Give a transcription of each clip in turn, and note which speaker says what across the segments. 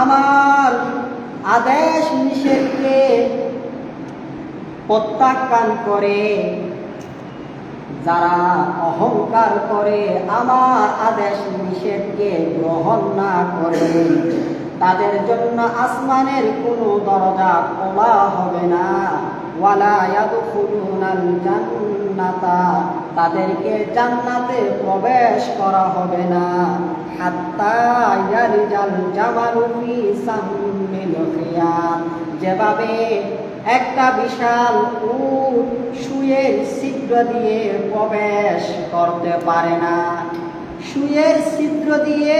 Speaker 1: আমার আদেশ নিষেধকে প্রত্যাখ্যান করে। যারা অহংকার করে আমার আদেশ নিষেধকে গ্রহণ না করে, তাদের জন্য আসমানের কোনো দরজা খোলা হবে না। ওয়ালা ইয়াদখুলুনাল জান্নাতা। তাদেরকে জান্নাতে প্রবেশ করা হবে না। যেভাবে একটা বিশাল উট সুয়ের ছিদ্র দিয়ে প্রবেশ করতে পারে না। সুয়ের ছিদ্র দিয়ে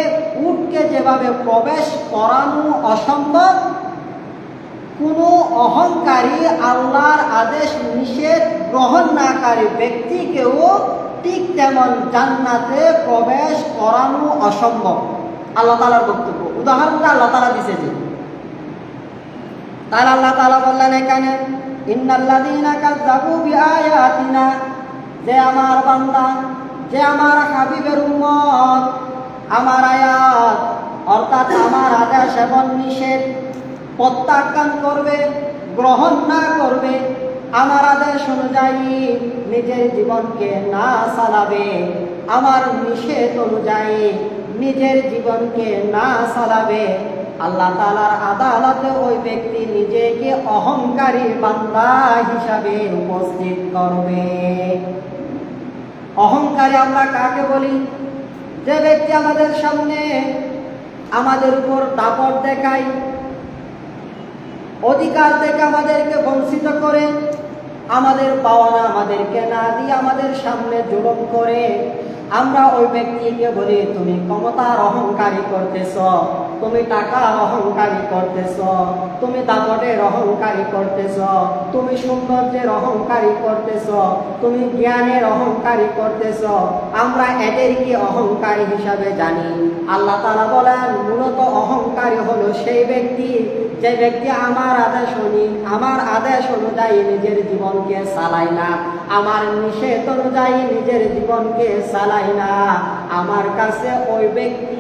Speaker 1: উটকে যেভাবে প্রবেশ করানো অসম্ভব, কোনো অহংকারী আল্লাহর আদেশ নিষেধ গ্রহণ নাকারী ব্যক্তিকেও ঠিক তেমন জান্নাতে প্রবেশ করানো অসম্ভব। আল্লাহ তালার বক্তব্য। উদাহরণটা আল্লাহ তালা দিছে যে তার আল্লাহ তালা বললেন এখানে বিআয়াতিনা যে আমার বান্দা, যে আমার হাবিবের উম্মত, আমার আয়াত, অর্থাৎ আমার আদেশ এবং নিষেধ প্রত্যাখ্যান করবে, গ্রহণ না করবে আমার আদেশ অনুযায়ী নিজের জীবনকে না চালাবে। আমার নিষেধ অনুযায়ী নিজের জীবনকে না চালাবে। আল্লাহ তালার আদালতে ওই ব্যক্তি নিজেকে অহংকারী বান্দা হিসাবে উপস্থিত করবে। অহংকারী আমরা কাকে বলি? যে ব্যক্তি আমাদের সামনে আমাদের উপর দাপট দেখায়, অধিকার থেকে আমাদেরকে বঞ্চিত করে আমাদের পাওয়ানা আমাদের কেনা দিয়ে আমাদের সামনে জুলুম করে। আমরা ওই ব্যক্তিকে বলি, তুমি ক্ষমতার অহংকারী করতেছ। তুমি টাকার অহংকারী করতেছ, তুমি দাপটের অহংকারী করতেছ, তুমি সৌন্দর্যের অহংকারী করতেছ, তুমি জ্ঞানের অহংকারী করতেছ, আমরা এদেরকে অহংকারী হিসাবে জানি। আল্লাহ তালা বলেন, মূলত অহংকারী হলো সেই ব্যক্তি, যে ব্যক্তি আমার আদেশ শুনি আমার আদেশ অনুযায়ী নিজের জীবনকে চালায় না। আমার নিষেধ অনুযায়ী নিজের জীবনকে চালাই না। আমার কাছে ওই ব্যক্তি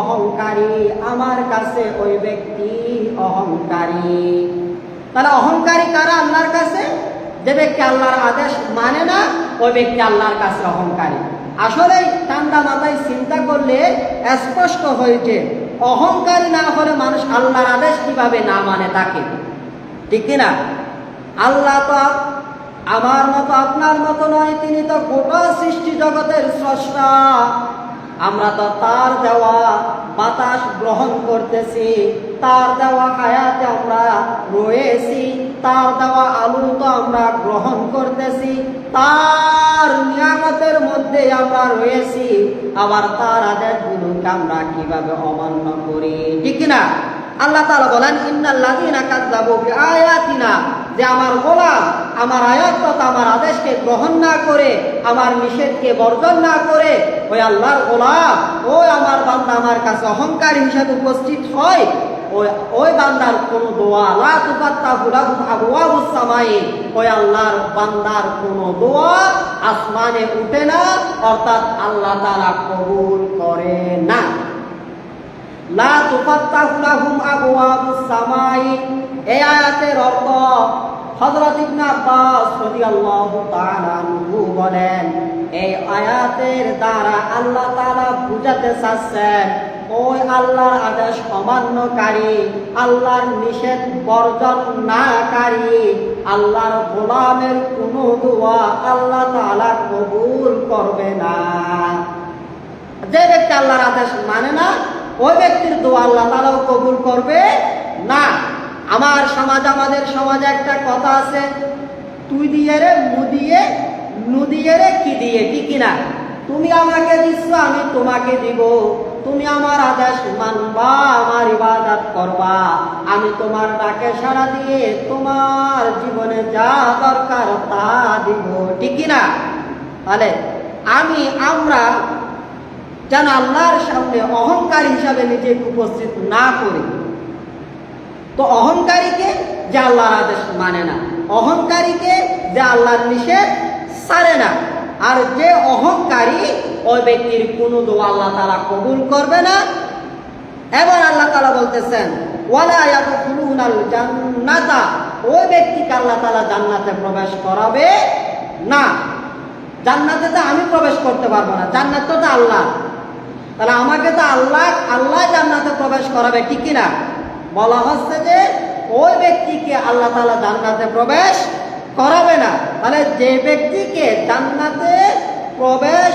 Speaker 1: অহংকারী, আমার কাছে ওই ব্যক্তি অহংকারী। তাহলে অহংকারী কারা আল্লাহর কাছে? যে ব্যক্তি আল্লাহর আদেশ মানে না, ওই ব্যক্তি আল্লাহর কাছে অহংকারী। আসলে ঠান্ডা মাথায় চিন্তা করলে স্পষ্ট হয়েছে অহংকারী না হলে মানুষ আল্লাহর আদেশ কীভাবে না মানে তাকে? ঠিক কিনা আল্লাহ তো আমার মতো, আপনার মতো নয়, তিনি তো গোটা সৃষ্টি জগতের স্রষ্টা। আমরা তো তার দেওয়া বাতাস গ্রহণ করতেছি, তার দেওয়া হায়াতে আমরা রয়েছি, তার দেওয়া আলু তো আমরা গ্রহণ করতেছি, তার নিয়ামতের মধ্যে আমরা রয়েছি, আবার তার আদেশগুলোকে আমরা কীভাবে অমান্য করি? ঠিক না আল্লাহ তাআলা বলেন, ইন্নাল্লাযীনা কাযযাবু বিআয়াতিনা যে আমার গোলাম, আমার আয়াত আমার আদেশকে গ্রহণ না করে, আমার নিষেধকে বর্জন না করে, ওই আল্লাহর গোলাম, ওই আমার বান্দা আমার কাছে অহংকার হিসাবে উপস্থিত হয়, ওই ওই বান্দার কোনো দোয়া, লা তুফাত্তাহু লাহুম আবওয়াবুস সামাই, ওই আল্লাহর বান্দার কোনো দোয়া আসমানে উঠে না, অর্থাৎ আল্লাহ তাআলা কবুল করে না। লা তুফাত্তাহু লাহুম আবওয়াবুস সামাই, এই আয়াতের অর্থ হযরত ইবনে আব্বাস রাদিয়াল্লাহু তাআলা আনহু বলেন, এই আয়াতের দ্বারা আল্লাহ তাআলা বুঝাতে চাচ্ছেন, ওই আল্লাহর আদেশ অমান্যকারী, আল্লাহর নিষেধ বর্জন নাকারী, আল্লাহর গোলামের কোনো দোয়া আল্লাহ তাআলা কবুল করবে না। যে ব্যক্তি আল্লাহর আদেশ মানে না, ওই ব্যক্তির দোয়া আল্লাহ তালাও কবুল করবে না। আমার সমাজ, আমাদের সমাজে একটা কথা আছে। তুই দিয়ে রে, মু দিয়ে, নু দিয়ে রে, কি দিয়ে, ঠিক না? তুমি আমাকে দিচ্ছ, আমি তোমাকে দিব। তুমি আমার আদেশ মানবা, আমার ইবাদত করবা। আমি তোমার ডাকে সাড়া দিয়ে তোমার জীবনে যা দরকার তা দিব, ঠিক না? তাহলে আমি, আমরা যেন আল্লাহর সামনে অহংকার হিসাবে নিজেকে উপস্থিত না করি তো অহংকারীকে যে আল্লাহর আদেশ মানে না। অহংকারীকে যে আল্লাহর নিষেধ সারে না। আর যে অহংকারী ওই ব্যক্তির কোনো দোয়া আল্লাহ তারা কবুল করবে না। এবার আল্লাহ তালা বলতেছেন জান্নাতা ওই ব্যক্তিকে আল্লাহ তাআলা জান্নাতে প্রবেশ করাবে না। জান্নাতে তো আমি প্রবেশ করতে পারব না, জান্নাত তো আল্লাহ। তাহলে আমাকে তো আল্লাহ আল্লাহ জান্নাতে প্রবেশ করাবে ঠিক কিনা? বলা হচ্ছে যে ওই ব্যক্তিকে আল্লাহ তালা জান্নাতে প্রবেশ করাবে না। তাহলে যে ব্যক্তিকে জান্নাতে প্রবেশ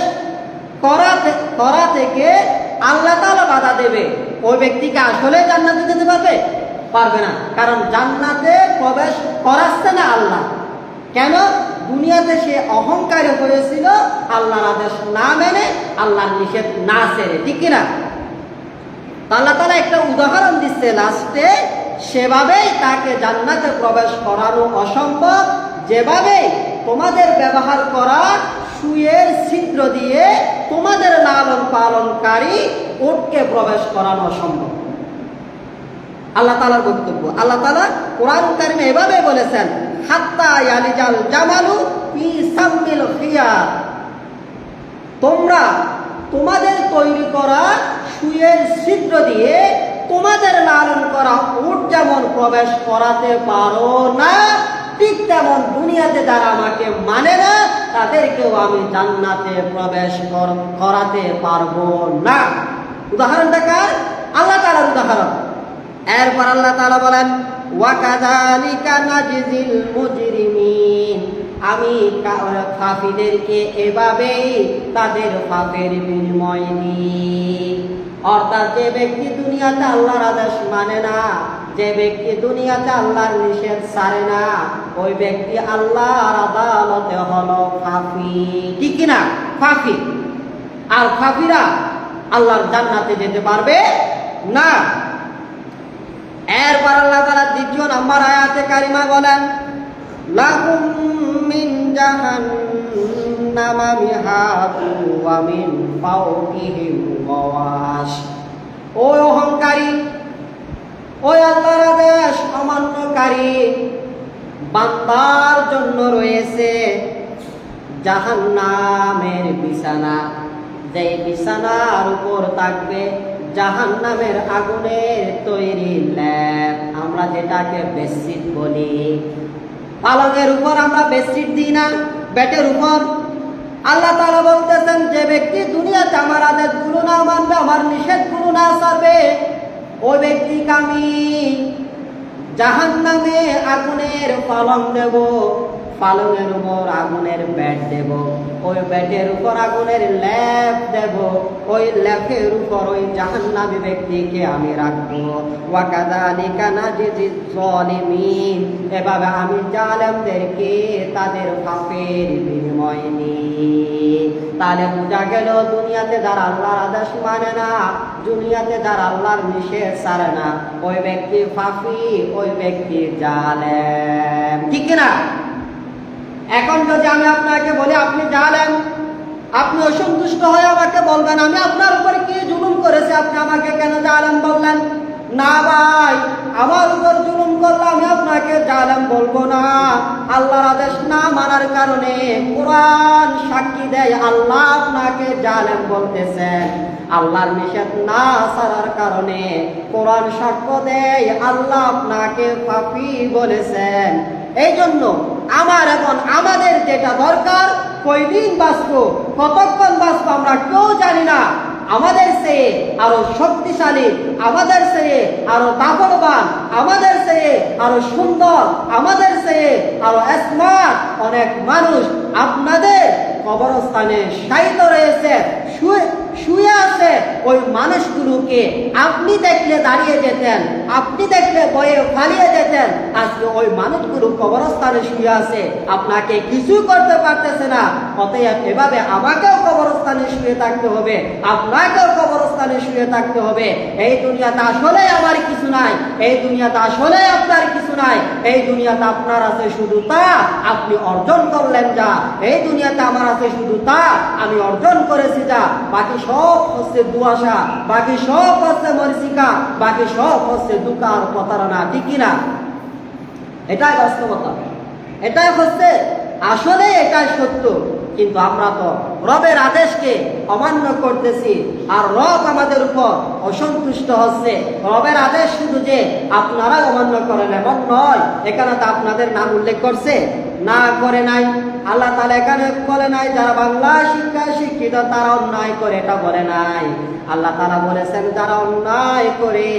Speaker 1: করা করা থেকে আল্লাহ তাআলা বাধা দেবে, ওই ব্যক্তিকে আসলে জান্নাতে যেতে পারবে? পারবে না। কারণ জান্নাতে প্রবেশ করাচ্ছে না আল্লাহ। কেন? দুনিয়াতে সে অহংকার করেছিল আল্লাহর আদেশ না মেনে, আল্লাহর নিষেধ না সেরে। ঠিক কিনা? আল্লাহ তালা একটা উদাহরণ দিচ্ছে, লাস্টে, সেভাবেই তাকে জান্নাতে প্রবেশ করানো অসম্ভব। যেভাবে তোমাদের ব্যবহার করা সুয়ের ছিদ্র দিয়ে তোমাদের লালন পালনকারী ওটকে প্রবেশ করানো অসম্ভব। আল্লাহ তালার বক্তব্য। আল্লাহ তালা কোরআন কারিমে এভাবে বলেছেন, হাত্তা ইয়ালিজাল জামালু ফি খিয়ার। তোমরা তোমাদের তৈরি করা সুয়ের ছিদ্র দিয়ে তোমাদের লালন করা উট যেমন প্রবেশ করাতে পারো না, ঠিক তেমন দুনিয়াতে যারা আমাকে মানে না, তাদেরকেও আমি জান্নাতে প্রবেশ কর- করাতে পারব না। উদাহরণটা কার আল্লাহ তালার উদাহরণ। এরপর আল্লাহ তাআলা বলেন আমি কা- পাপীদেরকে এভাবেই তাদের পাপের বিনিময় দিই। অর্থাৎ যে ব্যক্তি দুনিয়াতে আল্লাহর আদেশ মানে না, যে ব্যক্তি দুনিয়াতে আল্লাহর নিষেধ সারে না, ওই ব্যক্তি আল্লাহর আদালতে হলো ফাফি ঠিক না ফাফি আর ফাফিরা আল্লাহর জান্নাতে যেতে পারবে না। এরপর আল্লাহ তাআলা দ্বিতীয় নাম্বার আয়াতে কারিমা বলেন, লাহুম মিন জাহান্নামা মিহাতু ওয়া মিন ওই অহংকারী, ওই আল্লাহর আদেশ অমান্যকারী বান্দার জন্য রয়েছে জাহান্নামের বিছানা। যে বিছানার উপর থাকবে জাহান্নামের আগুনের তৈরি ল্যাব। আমরা যেটাকে বেডশিট বলি। পালকের উপর আমরা বেডশিট দিই না বেটের উপর আল্লাহ তাআলা বলতেছেন, যে ব্যক্তি দুনিয়াতে আমার আদেশগুলো না মানবে, আমার নিষেধগুলো না সারবে ওই ব্যক্তিকে আমি জাহান নামে আগুনের পালং দেব, পালংয়ের উপর আগুনের ব্যাট দেব, ওই ব্যাটের উপর আগুনের ল্যাপ দেব, ওই ল্যাপের উপর ওই জাহান নামে ব্যক্তিকে আমি রাখব। ওয়াকাদালিকা নাজিজি জালিমিন এভাবে আমি জালেমদেরকে তাদের পাপের বিনিময় নিই তাহলে বোঝা গেল দুনিয়াতে যারা আল্লাহর আদেশ মানে না, দুনিয়াতে যারা আল্লাহর নিষেধ সারে না, ওই ব্যক্তি ফাফি ওই ব্যক্তি জালেম। ঠিক না এখন যদি আমি আপনাকে বলি, আপনি জালেম, আপনি অসন্তুষ্ট হয়ে আমাকে বলবেন, আমি আপনার উপরে কি জুলুম করেছি? আপনি আমাকে কেন জালেম বললেন? না ভাই, আমার উপর জুলুম করলে আমি আপনাকে জালেম বলব না। আল্লাহর আদেশ না মানার কারণে কোরআন সাক্ষী দেয়, আল্লাহ আপনাকে জালেম বলতেছেন। আল্লাহর নিষেধ না সারার কারণে কোরআন সাক্ষ্য দেয়, আল্লাহ আপনাকে পাপি বলেছেন। এই জন্য আমার এখন আমাদের যেটা দরকার, কয়দিন বাঁচবো, কতক্ষণ বাঁচবো আমরা কেউ জানি না। আমাদের চেয়ে আরও শক্তিশালী, আমাদের চেয়ে আরও দাপনবান আমাদের চেয়ে আরও সুন্দর, আমাদের চেয়ে আরও স্মার্ট অনেক মানুষ আপনাদের কবরস্থানে শায়িত রয়েছে। শুয়ে শুয়ে আছে ওই মানুষগুলোকে। আপনি দেখলে দাঁড়িয়ে যেতেন, আপনি দেখলে বয়ে ফালিয়ে যেতেন। আজকে ওই মানুষগুলো কবরস্থানে শুয়ে আছে। আপনাকে কিছু করতে পারতেছে না। অতএব এভাবে আমাকেও কবরস্থানে শুয়ে থাকতে হবে, আপনাকেও কবরস্থানে শুয়ে থাকতে হবে। এই দুনিয়াতে আসলে আমার কিছু নাই, এই দুনিয়াতে আসলে আপনার কিছু নাই, এই দুনিয়াতে আপনার আছে শুধু তা, আপনি অর্জন করলেন যা। এই দুনিয়াতে আমার আছে শুধু তা, আমি অর্জন করেছি যা। বাকি সব হচ্ছে দুয়াশা বাকি সব হচ্ছে মরিচিকা, বাকি সব হচ্ছে দুকার প্রতারণা, ঠিক কিনা? এটাই বাস্তবতা। এটাই হচ্ছে, আসলে এটাই সত্য। কিন্তু আমরা তো রবের আদেশকে অমান্য করতেছি, আর রব আমাদের উপর অসন্তুষ্ট হচ্ছে। রবের আদেশ শুধু যে আপনারা অমান্য করেন এমন নয়, এখানে তো আপনাদের নাম উল্লেখ করছে, না করে নাই। আল্লাহ তালা এখানে বলে নাই, যারা বাংলা শিক্ষায় শিক্ষিত, তারা অন্যায় করে, এটা বলে নাই। আল্লাহ তারা বলেছেন, যারা অন্যায় করে,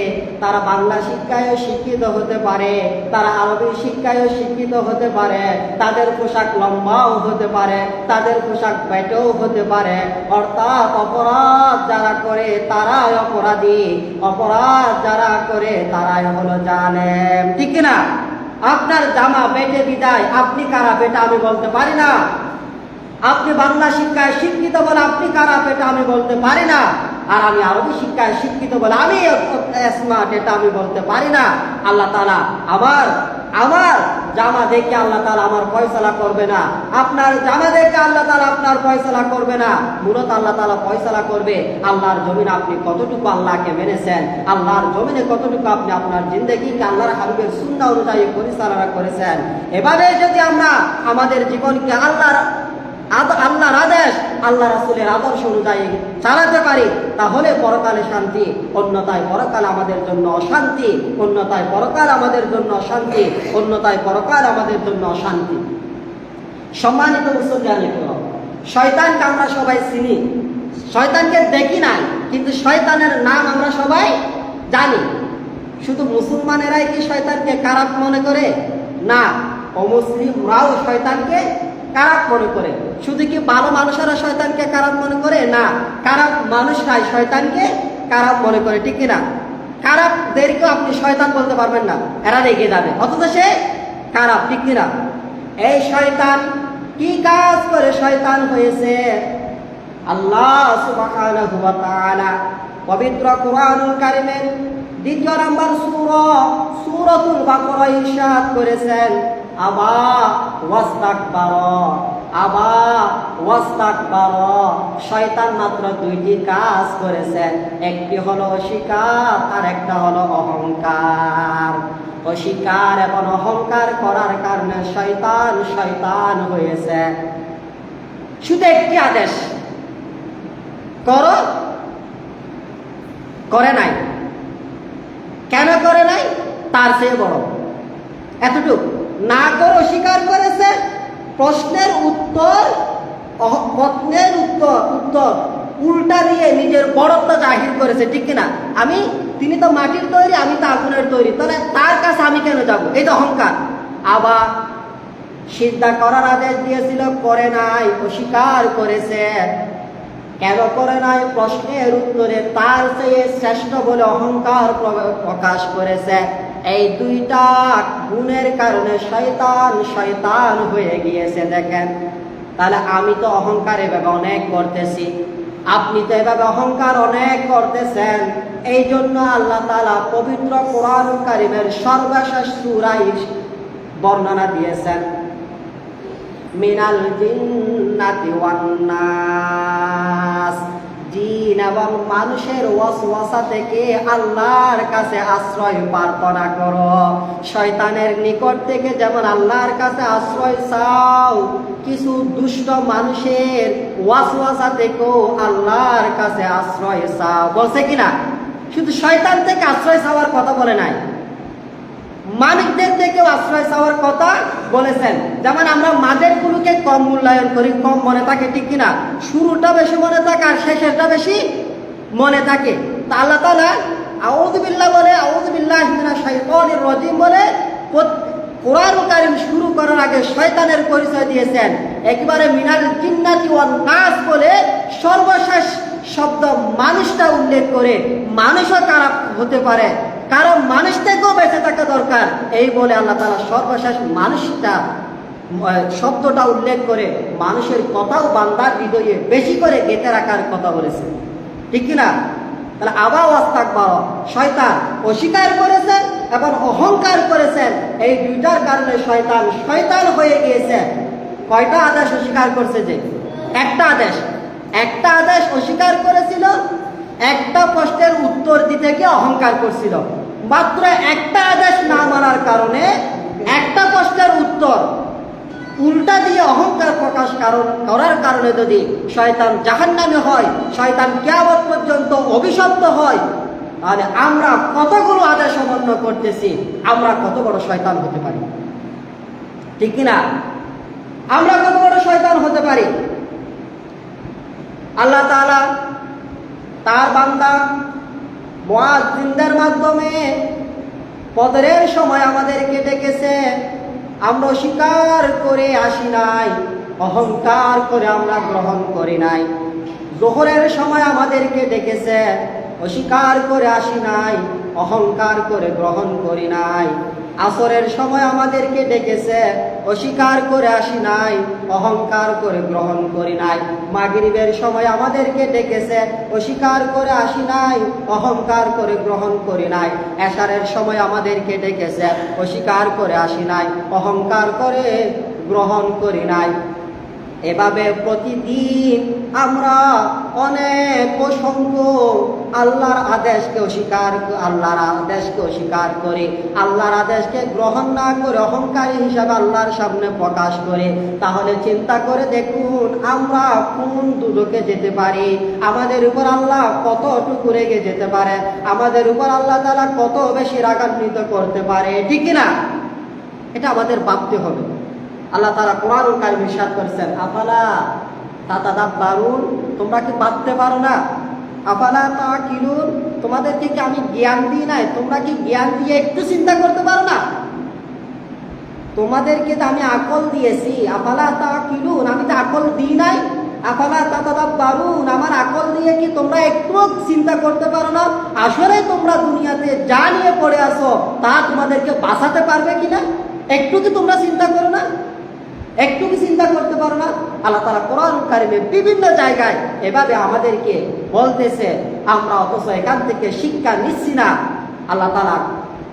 Speaker 1: তারা বাংলা শিক্ষায়ও শিক্ষিত হতে পারে, তারা আরবি শিক্ষায়ও শিক্ষিত হতে পারে, তাদের পোশাক লম্বাও হতে পারে, তাদের পোশাক পেটেও হতে পারে। অর্থাৎ অপরাধ যারা করে, তারাই অপরাধী। অপরাধ যারা করে, তারাই হলো জানেন ঠিক না আপনার জামা বেটে বিদায়, আপনি কারা বেটা আমি বলতে পারি না। আপনি বাংলা শিক্ষায় শিক্ষিত বলে আপনি কারা বেটা আমি বলতে পারি না। আর আমি আরবি শিক্ষায় শিক্ষিত বলে আমি স্মার্ট এটা আমি বলতে পারি না। আল্লাহ তালা আমার আমার জামা দেখে আল্লাহ তালা আমার ফয়সলা করবে না। আপনার জামা দেখে আল্লাহ তালা আপনার ফয়সলা করবে না। মূলত আল্লাহ তালা ফয়সলা করবে আল্লাহর জমিন আপনি কতটুকু আল্লাহকে মেনেছেন, আল্লাহর জমিনে কতটুকু আপনি আপনার জিন্দগিকে আল্লাহর হাবিবের সুন্দর অনুযায়ী পরিচালনা করেছেন। এভাবে যদি আমরা আমাদের জীবনকে আল্লাহর আল্লাহর আদেশ আল্লাহ রাসুলের আদর্শ অনুযায়ী চালাতে পারি, তাহলে পরকালে শান্তি অন্যতায় পরকাল আমাদের জন্য অশান্তি অন্যতায় পরকাল আমাদের জন্য অশান্তি অন্যতায় পরকাল আমাদের জন্য অশান্তি। সম্মানিত মুসলমানের শয়তানকে আমরা সবাই চিনি। শয়তানকে দেখি নাই, কিন্তু শয়তানের নাম আমরা সবাই জানি। শুধু মুসলমানেরাই কি শয়তানকে খারাপ মনে করে? না, অমুসলিমরাও শয়তানকে খারাপ মনে করে। শুধু কি ভালো মানুষেরা শয়তানকে খারাপ মনে করে? না, খারাপ মানুষরাই শয়তানকে খারাপ মনে করে, ঠিক না খারাপদেরকেও আপনি শয়তান বলতে পারবেন না, এরা রেগে যাবে। অথচ সে খারাপ, ঠিক কিনা? এই শয়তান কি কাজ করে? শয়তান হয়েছে আল্লাহ পবিত্র কোরআনুল কারিমের দ্বিতীয় নাম্বার সূরা, সূরাতুল বাকরা ইরশাদ করেছেন। আবা ওয়াস্তাকবার আবা ওয়াস্তাকবার। শয়তান মাত্র দুইটি কাজ করেছে একটি হলো অস্বীকার আর একটা হলো অহংকার। অস্বীকার এবং অহংকার করার কারণে শয়তান শয়তান হয়েছে। শুধু একটি আদেশ, করো, করে নাই। কেন করে নাই? তার চেয়ে বড়। এতটুক। না করে অস্বীকার করেছে, প্রশ্নের উত্তর প্রশ্নের উত্তর উত্তর উল্টা দিয়ে নিজের বড়ত্ব জাহির করেছে, ঠিক কিনা? আমি, তিনি তো মাটির তৈরি, আমি তো আগুনের তৈরি, তাহলে তার কাছে আমি কেন যাব? এই তো অহংকার। আবার সিদ্ধা করার আদেশ দিয়েছিল, করে নাই, অস্বীকার করেছে। কেন করে নাই? প্রশ্নের উত্তরে তার চেয়ে শ্রেষ্ঠ বলে অহংকার প্র- প্রকাশ করেছে। এই দুইটা গুণের কারণে শয়তান শয়তান হয়ে গিয়েছে, দেখেন। তাহলে আমি তো অহংকার এভাবে অনেক করতেছি। আপনি তো এভাবে অহংকার অনেক করতেছেন। এই জন্য আল্লাহ তালা পবিত্র কোরআন কারিমের সর্বশেষ সুরাই বর্ণনা দিয়েছেন। মিনাল জিন্নাতি এবং মানুষের ওয়াসওয়াসা থেকে আল্লাহর কাছে আশ্রয় প্রার্থনা করো। শয়তানের নিকট থেকে যেমন আল্লাহর কাছে আশ্রয় চাও, কিছু দুষ্ট মানুষের ওয়াসওয়াসা থেকেও আল্লাহর কাছে আশ্রয় চাও। বলছে কিনা? শুধু শয়তান থেকে আশ্রয় চাওয়ার কথা বলে নাই। মালিকদের থেকেও আশ্রয় চাওয়ার কথা বলেছেন। যেমন আমরা মাদের গুলোকে কম মূল্যায়ন করি, কম মনে থাকে, ঠিক কিনা? শুরুটা বেশি মনে থাকে আর শেষেরটা বেশি মনে থাকে। তা আল্লাহ তালা আউদবিল্লাহ বলে আউদবিল্লাহ শৈতানির রজিম বলে কোরআন কারিম শুরু করার আগে শয়তানের পরিচয় দিয়েছেন। একেবারে মিনাল জিন্নাতি ওয়ান নাস বলে সর্বশেষ শব্দ মানুষটা উল্লেখ করে, মানুষও খারাপ হতে পারে। কারণ মানুষ থেকেও বেঁচে থাকা দরকার। এই বলে আল্লাহ তালা সর্বশেষ মানুষটা শব্দটা উল্লেখ করে মানুষের কথাও বান্দার হৃদয়ে বেশি করে গেঁথে রাখার কথা বলেছে। ঠিক কিনা? তাহলে আবার ওয়াস্তাক বাবা। শয়তান অস্বীকার করেছেন এবং অহংকার করেছেন এই দুইটার কারণে শয়তান শয়তান হয়ে গিয়েছে। কয়টা আদেশ অস্বীকার করছে যে? একটা আদেশ। একটা আদেশ অস্বীকার করেছিল, একটা প্রশ্নের উত্তর দিতে গিয়ে অহংকার করছিল। মাত্র একটা আদেশ না মানার কারণে একটা প্রশ্নের উত্তর উল্টা দিয়ে অহংকার প্রকাশ কারণ করার কারণে যদি শয়তান জাহান্নামে হয়, শয়তান কেয়ামত পর্যন্ত অভিশপ্ত হয়, তাহলে আমরা কতগুলো আদেশ অমান্য করতেছি? আমরা কত বড় শয়তান হতে পারি? ঠিক কিনা আমরা কত বড় শয়তান হতে পারি? আল্লাহ তাআলা তার বান্দা মুয়াজ্জিনদের মাধ্যমে পদরের সময় আমাদেরকে ডেকেছে। আমরা স্বীকার করে আসি নাই, অহংকার করে আমরা গ্রহণ করি নাই। জোহরের সময় আমাদেরকে ডেকেছে, অস্বীকার করে আসি নাই, অহংকার করে গ্রহণ করি নাই। আসরের সময় আমাদেরকে ডেকেছে, অস্বীকার করে আসি নাই, অহংকার করে গ্রহণ করি নাই। মাগরিবের সময় আমাদেরকে ডেকেছে, অস্বীকার করে আসি নাই, অহংকার করে গ্রহণ করি নাই। এশারের সময় আমাদেরকে ডেকেছে, অস্বীকার করে আসি নাই, অহংকার করে গ্রহণ করি নাই। এভাবে প্রতিদিন আমরা অনেক অসংখ্য আল্লাহর আদেশকে অস্বীকার আল্লাহর আদেশকে অস্বীকার করে, আল্লাহর আদেশকে গ্রহণ না করে, অহংকারী হিসাবে আল্লাহর সামনে প্রকাশ করে। তাহলে চিন্তা করে দেখুন, আমরা কোন দুদকে যেতে পারি? আমাদের উপর আল্লাহ কত কতটুকু রেগে যেতে পারে? আমাদের উপর আল্লাহ তারা কত বেশি রাগান্বিত করতে পারে? ঠিক না এটা আমাদের ভাবতে হবে। আল্লাহ তারা কোরআন কারিম ইরশাদ করেছেন, আফালা তাতাদাব বারুন তোমরা কি ভাবতে পারো না। আফালা তা কিলুন তোমাদেরকে কি আমি জ্ঞান দিই নাই? তোমরা কি জ্ঞান দিয়ে একটু চিন্তা করতে পারো না? তোমাদেরকে তো আমি আকল দিয়েছি। আফালা তা কিলুন আমি তো আকল দিই নাই। আফালা তাতাদাব বারুন আমার আকল দিয়ে কি তোমরা একটু চিন্তা করতে পারো না? আসলে তোমরা দুনিয়াতে যা নিয়ে পড়ে আসো তা তোমাদেরকে বাঁচাতে পারবে কিনা? একটু কি তোমরা চিন্তা করো না? একটু কি চিন্তা করতে পারো না। আল্লাহ তারা কোরআন কারিমে বিভিন্ন জায়গায় এভাবে আমাদেরকে বলতেছে, আমরা অথচ এখান থেকে শিক্ষা নিচ্ছি না। আল্লাহ তারা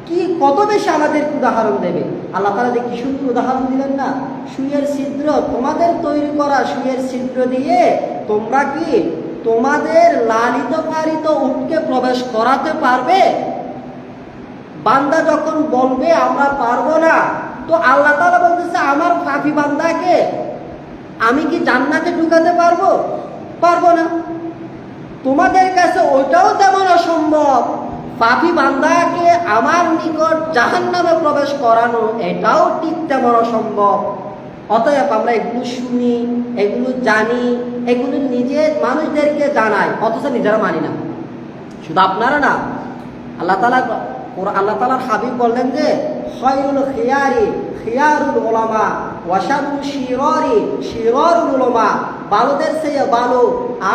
Speaker 1: কি কত বেশি আমাদেরকে উদাহরণ দেবে? আল্লাহ তারা যে কি সুন্দর উদাহরণ দিলেন না? সুয়ের ছিদ্র তোমাদের তৈরি করা সুয়ের ছিদ্র দিয়ে তোমরা কি তোমাদের লালিত পালিত উটকে প্রবেশ করাতে পারবে? বান্দা যখন বলবে, আমরা পারব না তো আল্লাহ তালা বলতেছে, আমার পাপি বান্দাকে আমি কি জান্নাতে ঢুকাতে পারব? পারব না। তোমাদের কাছে ওইটাও তেমন অসম্ভব। পাপি বান্দাকে আমার নিকট জাহান নামে প্রবেশ করানো, এটাও ঠিক তেমন অসম্ভব। অতএব আমরা এগুলো শুনি, এগুলো জানি, এগুলো নিজে মানুষদেরকে জানাই, অথচ নিজেরা মানি না। শুধু আপনারা না, আল্লাহ তালা আল্লাহ তালার হাবিব বললেন যে খয়রুল খিয়ারি, খিয়ারুল ওলামা ওয়াসারুল শিররি শিররুল ওলামা বালুদের চেয়ে বালু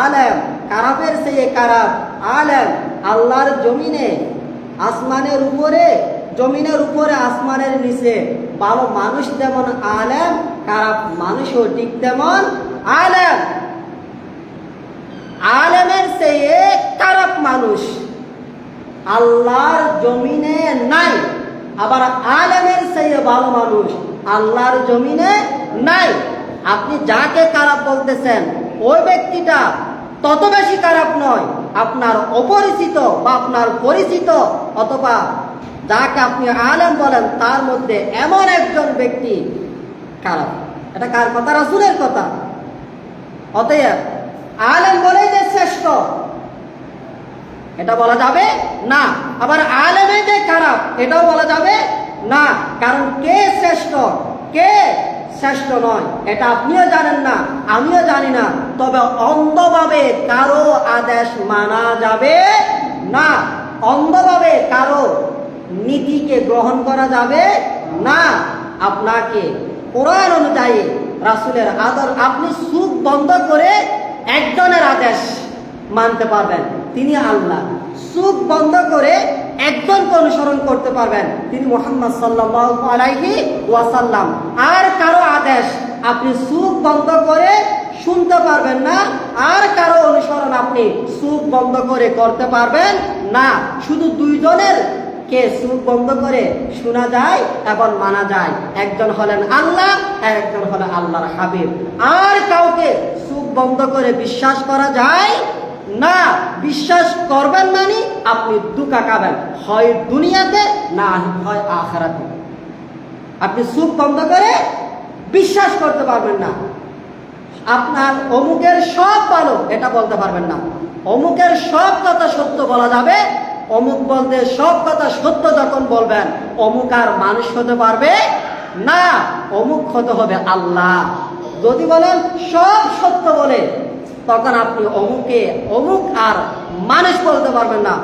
Speaker 1: আলেম কারাপের চেয়ে কারাপ আলেম। আল্লাহর জমিনে, আসমানের উপরে, জমিনের উপরে, আসমানের নিচে। ভালো মানুষ যেমন আলেম খারাপ মানুষও ঠিক তেমন আলেম। আলেমের চেয়ে খারাপ মানুষ। আল্লাহর জমিনে নাই। আবার আলেমের চেয়ে ভালো মানুষ আল্লাহর জমিনে নাই। আপনি যাকে খারাপ বলতেছেন, ওই ব্যক্তিটা তত বেশি খারাপ নয়, আপনার অপরিচিত বা আপনার পরিচিত, অথবা যাকে আপনি আলেম বলেন, তার মধ্যে এমন একজন ব্যক্তি খারাপ। এটা কার কথা? রাসুলের কথা। অতএব আলেম বলেই যে শ্রেষ্ঠ। এটা বলা যাবে না। আবার আলেমে যে খারাপ এটাও বলা যাবে না। কারণ কে শ্রেষ্ঠ? কে শ্রেষ্ঠ নয়? এটা আপনিও জানেন না, আমিও জানি না। তবে অন্ধভাবে কারও আদেশ মানা যাবে না। অন্ধভাবে কারও নীতিকে গ্রহণ করা যাবে না। আপনাকে কোরআন অনুযায়ী রাসুলের আদর আপনি সুখ বন্ধ করে একজনের আদেশ মানতে পারবেন। তিনি আল্লাহ। সুখ বন্ধ করে একজনকে অনুসরণ করতে পারবেন? তিনি মোহাম্মদ সাল্লাহ ওয়াসাল্লাম। আর কারও আদেশ আপনি সুখ বন্ধ করে শুনতে পারবেন না, আর কারও অনুসরণ আপনি সুখ বন্ধ করে করতে পারবেন না। শুধু দুইজনের কে সুখ বন্ধ করে শোনা যায় এবং মানা যায়। একজন হলেন আল্লাহ একজন হলেন আল্লাহর হাবিব। আর কাউকে সুখ বন্ধ করে বিশ্বাস করা যায় না, বিশ্বাস করবেন মানে আপনি দুকা খাবেন। হয় দুনিয়াতে, না হয় আখরাতে। আপনি সুখ বন্ধ করে বিশ্বাস করতে পারবেন না। আপনার অমুকের সব ভালো, এটা বলতে পারবেন না। অমুকের সব কথা সত্য বলা যাবে, অমুক বলতে সব কথা সত্য যখন বলবেন, অমুক আর মানুষ হতে পারবে না, অমুক হতে হবে আল্লাহ। যদি বলেন সব সত্য বলে তখন আপনি অমুকে, অমুক আর মানুষ বলতে পারবেন না।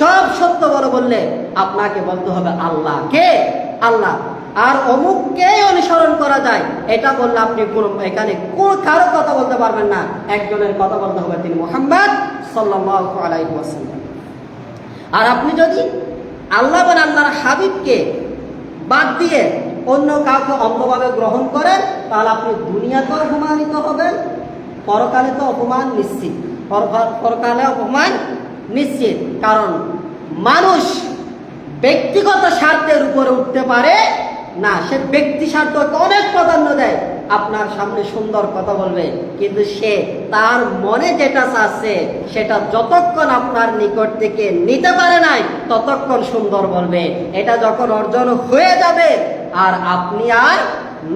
Speaker 1: সব সত্য বলে বললে আপনাকে বলতে হবে আল্লাহ কে আল্লাহ। আর অমুককে অনুসরণ করা যায়, এটা বললে আপনি কোন, এখানে কোন কারও কথা বলতে পারবেন না। একজনের কথা বলতে হবে তিনি মোহাম্মদ আলাইহি আর আপনি যদি আল্লাহ এবং আল্লাহর হাবিবকে বাদ দিয়ে অন্য কাউকে অন্ধভাবে গ্রহণ করেন, তাহলে আপনি দুনিয়াতেও অপমানিত হবেন। পরকালে তো অপমান নিশ্চিত। পরকাল- অপমান নিশ্চিত। কারণ মানুষ ব্যক্তিগত স্বার্থের উপরে উঠতে পারে না। সে ব্যক্তি স্বার্থকে অনেক প্রাধান্য দেয়। আপনার সামনে সুন্দর কথা বলবে। কিন্তু সে তার মনে যেটা চাচ্ছে, সেটা যতক্ষণ আপনার নিকট থেকে নিতে পারে নাই, ততক্ষণ সুন্দর বলবে। এটা যখন অর্জন হয়ে যাবে, আর আপনি আর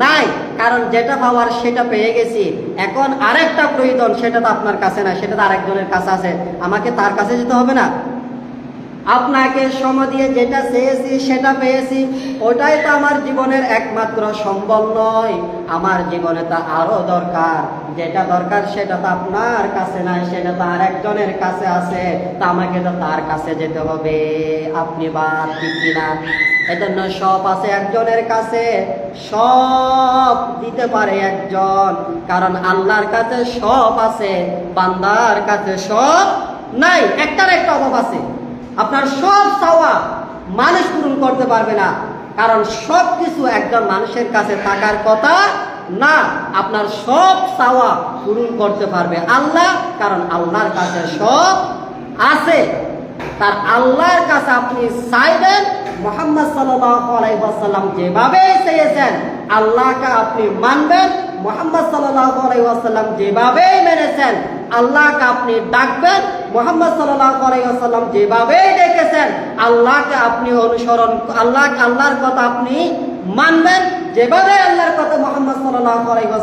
Speaker 1: নাই, কারণ যেটা পাওয়ার সেটা পেয়ে গেছি। এখন আরেকটা প্রয়োজন, সেটা তো আপনার কাছে না সেটা তো আরেকজনের কাছে আছে। আমাকে তার কাছে যেতে হবে না। আপনাকে সময় দিয়ে যেটা চেয়েছি, সেটা পেয়েছি। ওটাই তো আমার জীবনের একমাত্র সম্বল নয়। আমার জীবনে তা আরও দরকার। যেটা দরকার সেটা তো আপনার কাছে নাই, সেটা তো আর একজনের কাছে আছে। তা আমাকে তো তার কাছে যেতে হবে। আপনি বা এজন্য সব আছে একজনের কাছে। সব দিতে পারে একজন। কারণ আল্লাহর কাছে সব আছে, বান্দার কাছে সব নাই। একটার একটা অভাব আছে। আপনার সব চাওয়া মানুষ পূরণ করতে পারবে না। কারণ সব কিছু একজন মানুষের কাছে থাকার কথা না, আপনার সব চাওয়া পূরণ করতে পারবে আল্লাহ, কারণ আল্লাহর কাছে সব আছে। তার আল্লাহর কাছে আপনি চাইবেন, মোহাম্মদ সাল্লাম যেভাবে চেয়েছেন, আল্লাহকে আপনি মানবেন মোহাম্মদ সাল্লাম যেভাবে মেনেছেন আল্লাহকে আপনি ডাকবেন, মোহাম্মদ সাল্লাম যেভাবে ডেকেছেন, আল্লাহকে আপনি অনুসরণ, আল্লাহ, আল্লাহর কথা আপনি মানবেন। যেভাবে আল্লাহর কথা মোহাম্মদ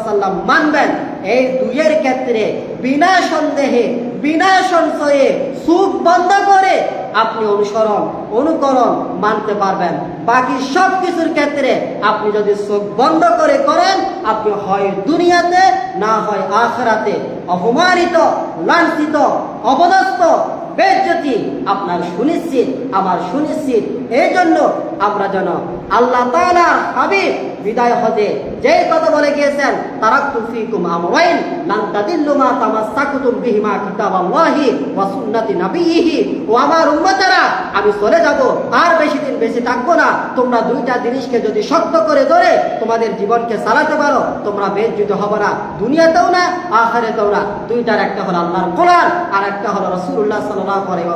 Speaker 1: সাল্লাম মানবেন এই দুইয়ের ক্ষেত্রে বিনা সন্দেহে, বিনা সংশয়ে সুখ বন্ধ করে আপনি অনুসরণ, অনুকরণ মানতে পারবেন। বাকি সব কিছুর ক্ষেত্রে আপনি যদি চোখ বন্ধ করে করেন, আপনি হয় দুনিয়াতে, না হয় আখরাতে অপমানিত, লাঞ্ছিত অবদস্ত বেজ্জতি, আপনার সুনিশ্চিত, আমার সুনিশ্চিত। এই জন্য আমরা যেন আল্লাহ তাআলা হাবিব, বিদায় হজে যে কথা বলে গিয়েছেন বিহিমা ও আমার আমি চলে যাব, আর বেশি দিন থাকব না। তোমরা দুইটা জিনিসকে যদি শক্ত করে ধরে তোমাদের জীবনকে চালাতে পারো, তোমরা না। দুনিয়াতেও না না। দুইটার একটা হলো আল্লাহর কোরআন, আর একটা হলো রাসূলুল্লাহ সাল্লাল্লাহু আলাইহি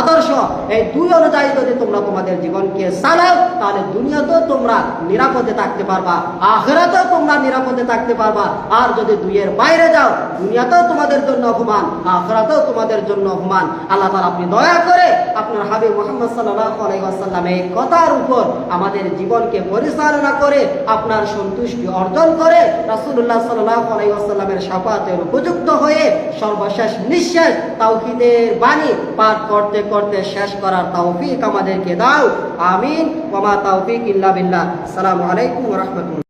Speaker 1: আদর্শ। এই দুই অনুযায়ী যদি তোমরা তোমাদের জীবনকে চালাও, তাহলে দুনিয়াতেও তোমরা নিরাপদে থাকতে পারবা, আখেরাতেও তোমরা নিরাপদে থাকতে পারবা। আর যদি দুইয়ের বাইরে যাও, দুনিয়াতেও তোমাদের জন্য অপমান, আখেরাতেও তোমাদের জন্য অপমান। আল্লাহ তাআলা আপনি দয়া করে আপনার হাবিব মোহাম্মদ আলাইহি এই কথার উপর আমাদের জীবনকে পরিচালনা করে, আপনার সন্তুষ্টি অর্জন করে, রাসূলুল্লাহ সাল্লাল্লাহু আলাইহি ওয়াসাল্লামের শাফাতের উপযুক্ত হয়ে সর্বশেষ নিঃশ্বাস তাওহীদের বাণী পাঠ করতে করতে শেষ করার তৌফিক আমাদেরকে দাও। আমিন। ওয়া মা தௌஃபிக் இல்லா பில்லா அஸ்லாம் வலைக்கம் வரமத்துல